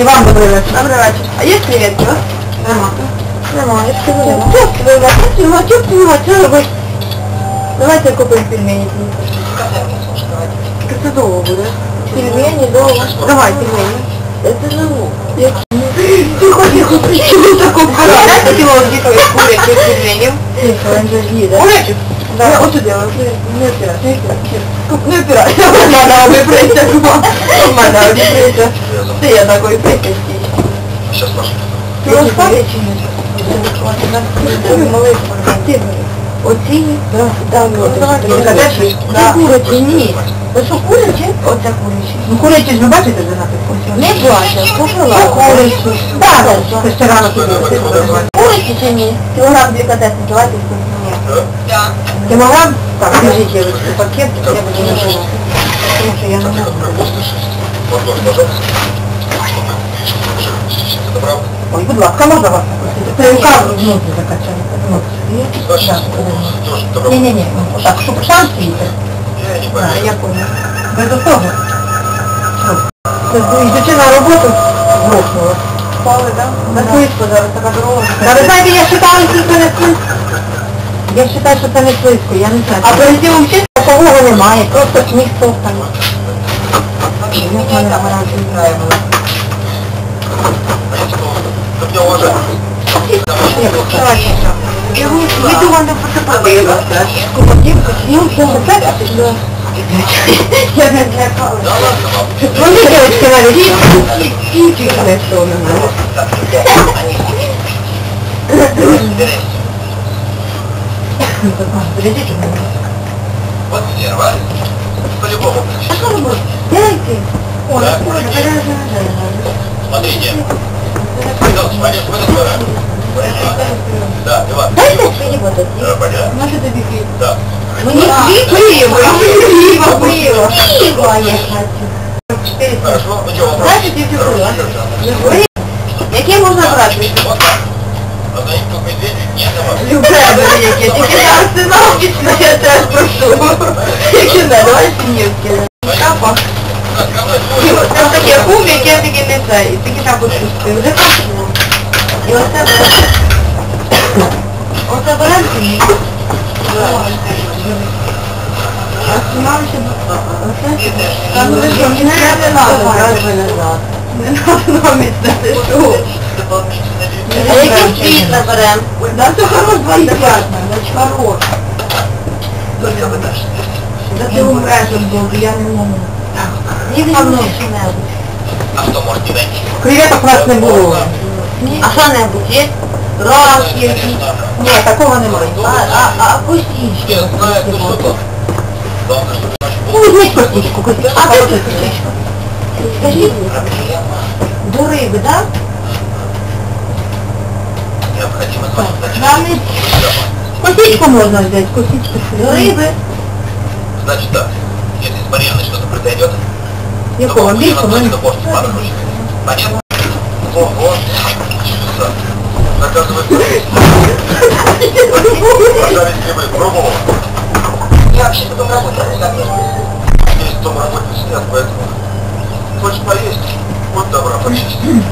І вам добрий вечір. Добрий вечір. А є креветки у вас? Нема. Немає, я сказала. Що ви бачите? Ну, а чого ви що робити? Давайте купимо пельмені. Тільки це довго буде. Пельмені довго. Давай, пельмені. Це довго. Тихо, тихо, чому таку Дайте кілограмм курячих пельменів. Тихо, він же їде. Курячих? Да. Я отсюда, не опирай, не опирай. Не опирай. Мама, виприйся. Мама, виприйся. Ти я такой прикрестий. Сейчас наш. Ти розставиш? Оці? Да. Да, Да. курячі, ні. Ви що, курячі? Оце курячі. Ну курячі ж ви бачите, де написано? Не бачу, купила. Курячі. Так, Це ще рано. Курячі чи ні? Кілограм делікатесу, давайте скажемо. Кілограм? Так, скажіть, девочки, пакет, я буду не. Тому що я не можу. Возможно, пожалуйста. Ой, будь ласка, можна вас запросити? Перекажу, ноги закачали. Ноги. Ні-ні-ні, так, щоб шанс вийти. А, я понял. Без особи. Ідучи на роботу, грохнула. Впали, так? На слизько зараз, така дорога. Та знаєте, я вважала, що це не слизько. Я вважаю, що це не слизько, я не знаю. А перейти вчитися, такого немає, просто сніг повстане. Я не знаю, там разом не знаю. Я йду вам до поцепила. Ну, все, так? Я не злякалася. Да ладно вам. Вони дівчатки навіть тільки не що не знаю. Глядите на мене. Вот где, нормально? По-любому. Дайте. Ой, Да. ой, Смотрите. Пойдем, смотри, в этот двор. Да, Иван. Дайте мені воду. Да, понятно. Наша тобі хліб? Да. Мені Пиво, пиво, пиво. Пиво я хочу. Хорошо, ну что, вопрос? Знаете, дети Хорошо, было. держат. Яке можна брати? Вот так. А за ним тут медведь, нет, давай. Любе велике, тільки я арсенал після я теж прошу. Яке не, давай синівки. Капа. Так, давай, І твой. Там таке гум, яке таке не це, і таке так почувствую. Вже пішло. І оце берете. Оце берете і не треба разве назад. Не треба нам місце, А що-небудь є? Раз якийсь. Ні, такого немає. А, а, а костічки. Я знаю, кто что там. Главное, чтобы ночь Ну, была. візьміть костічку, костічку. А де хороша костічка? Скажіть, до риби, так? Необходимо звонить Нам не Костічку можна взяти, костічку. до риби. Значит так, если с Марьяной что-то произойдет, то Якого? вам Більше, нужно менше? на почту подорожить. Понятно? Ого, чудеса. Заказывай Пожалуйста, если вы пробовал. Я вообще потом работаю. Есть дома работать снят, поэтому хочешь поесть, будь добра, почисти.